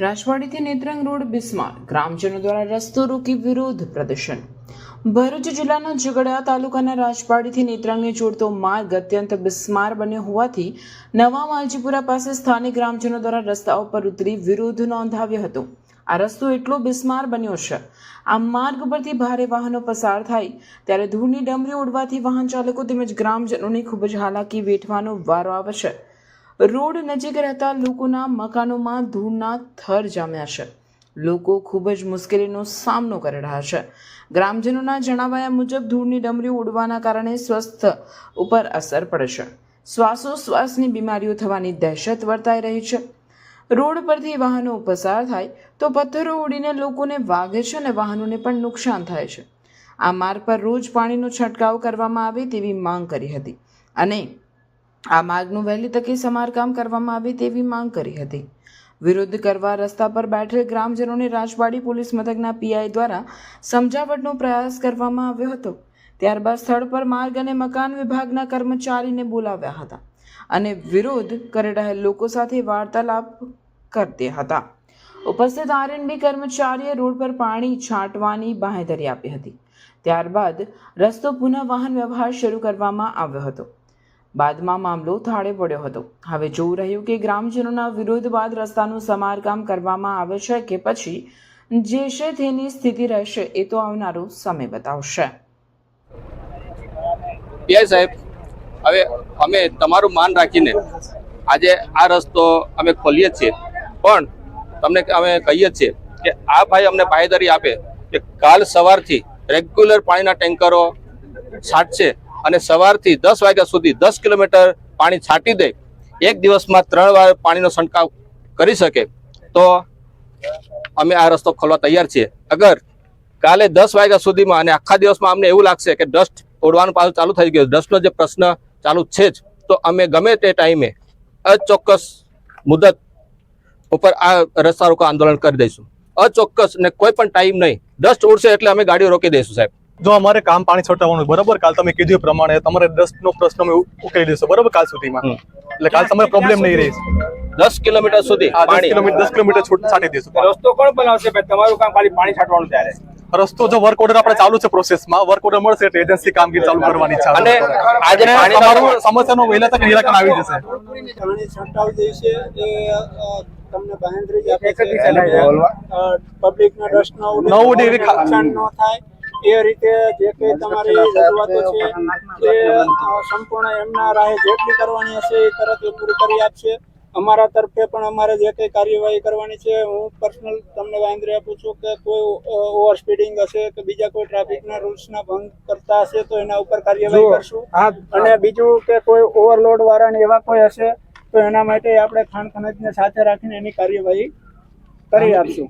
રાજવાડીથી Netrang road બિસ્માર. ગ્રામજનો દ્વારા રસ્તો રોકી વિરોધ પ્રદર્શન. ભરૂચ જિલ્લાના ઝઘડા તાલુકાના રાજવાડીથી નેત્રંગને જોડતો માર્ગ અત્યંત બિસ્માર બન્યો હોવાથી નવા માલજીપુરા પાસે સ્થાનિક ગ્રામજનો દ્વારા રસ્તા ઉપર ઉતરી વિરોધ નોંધાવ્યો હતો. આ રસ્તો એટલો બિસ્માર બન્યો છે. આ માર્ગ પરથી ભારે વાહનો પસાર થાય. ત્યારે ધૂળની ડમરી ઉડવાથી વાહન ચાલકો તેમજ ગ્રામજનોને ખૂબ જ હાલાકી વેઠવાનો વારો આવે છે. રોડ નજીક રહેતા લોકોના મકાનોમાં ધૂળના થર જામ્યા છે. લોકો ખૂબ જ મુશ્કેલીનો સામનો કરી રહ્યા છે. ગ્રામજનોના જણાવ્યા મુજબ ધૂળની ડમરી ઉડવાના કારણે સ્વસ્થ ઉપર અસર પડે છે. શ્વાસોશ્વાસની બીમારીઓ થવાની દહેશત વર્તાઈ રહી છે. રોડ પરથી વાહનો પસાર થાય તો પથ્થરો ઉડીને લોકોને વાગે છે અને વાહનોને પણ નુકસાન થાય છે. આ માર્ગ પર રોજ પાણીનો છંટકાવ કરવામાં આવે તેવી માંગ કરી હતી. અને આ માર્ગનું વહેલી તકે સમારકામ કરવામાં આવે તેવી માંગ કરી હતી. વિરોધ કરવા રસ્તા પર બેઠેલ ગ્રામજનોને રાજવાડી પોલીસ મથકના પીઆઈ દ્વારા સમજાવટનો પ્રયાસ કરવામાં આવ્યો હતો. ત્યારબાદ સ્થળ પર માર્ગ અને મકાન વિભાગના કર્મચારીને બોલાવ્યા હતા અને વિરોધ કરી રહેલ લોકો સાથે વાર્તાલાપ કરતા હતા. ઉપસ્થિત આરએનબી કર્મચારીએ રોડ પર પાણી છાંટવાની બાંહેધરી આપી હતી. ત્યારબાદ રસ્તો પુનઃ વાહન વ્યવહાર શરૂ કરવામાં આવ્યો હતો. બાદમાં મામલો થાળે પડ્યો હતો. હવે જોવું રહ્યું કે ગ્રામજનોના વિરોધ બાદ રસ્તાનું સમારકામ કરવામાં આવે છે કે પછી જે છે તેની સ્થિતિ રહેશે એ તો આવનારો સમય બતાવશે. પીઆઈ સાહેબ, હવે અમે તમારું માન રાખીને આજે આ રસ્તો અમે ખોલીએ છીએ. પણ તમને અમે કહીએ છીએ કે આ ભાઈ અમને પાયેદારી આપે કે કાલ સવારથી રેગ્યુલર પાણીના ટેન્કરો છાંટશે. અને સવારથી દસ વાગ્યા સુધી દસ કિલોમીટર પાણી છાંટી દે. એક દિવસમાં ત્રણ વાર પાણીનો છંટકાવ કરી શકે. તો અમે આ રસ્તો ખોલવા તૈયાર છીએ. અગર કાલે દસ વાગ્યા સુધીમાં અને આખા દિવસમાં અમને એવું લાગશે કે ડસ્ટ ઉડવાનું પાછું ચાલુ થઈ ગયું ડસ્ટનો જે પ્રશ્ન ચાલુ છે જ, તો અમે ગમે તે ટાઈમે અચોક્કસ મુદત ઉપર આ રસ્તા રોકો આંદોલન કરી દઈશું. અચોક્કસ ને કોઈ પણ ટાઈમ નહીં. ડસ્ટ ઉડશે એટલે અમે ગાડીઓ રોકી દઈશું સાહેબ. જો અમારે કામ પાણી છોટાવવાનું બરાબર કાલ તમે કીધું પ્રમાણે તમારે ડસ્ટ નો પ્રશ્ન અમે ઉકેલી દઈશું બરાબર કાલ સુધીમાં. એટલે કાલ તમારે પ્રોબ્લેમ નહીં રહી. દસ કિલોમીટર સુધી દસ પાણી. કિલોમીટર દસ કિલોમીટર છૂટ છાંટી દઈશું. રસ્તો કોણ બનાવશે તમારું કામ ખાલી પાણી છાંટવાનું ત્યારે રસ્તો જો વર્ક ઓર્ડર આપણે ચાલુ છે પ્રોસેસમાં વર્ક ઓર્ડર મળશે એટલે એજન્સી કામગીરી ચાલુ કરવાની છે. અને આજે તમારું સમસ્યાનો વહેલા તક નિરાકરણ આવી જશે. પાણી છંટાવ એ તમને જ આપે ડસ્ટ નો નવું ડિગ્રી નુકસાન ન થાય. એ રીતે જે કઈ તમારી રજૂઆતો છે તે સંપૂર્ણ એમના રાહે જેટલી કરવાની હશે એ તરત એ પૂરી કરી આપશે. અમારા તરફે પણ અમારે જે કઈ કાર્યવાહી કરવાની છે હું પર્સનલ તમને બાંધરી આપું છું કે કોઈ ઓવર સ્પીડિંગ હશે કે બીજા કોઈ ટ્રાફિકના રૂલ્સના ભંગ કરતા હશે તો એના ઉપર કાર્યવાહી કરશું. અને બીજું કે કોઈ ઓવરલોડ વાળા ને એવા કોઈ હશે તો એના માટે આપણે ખાણ ખનજને સાથે રાખીને એની કાર્યવાહી કરી આપશું.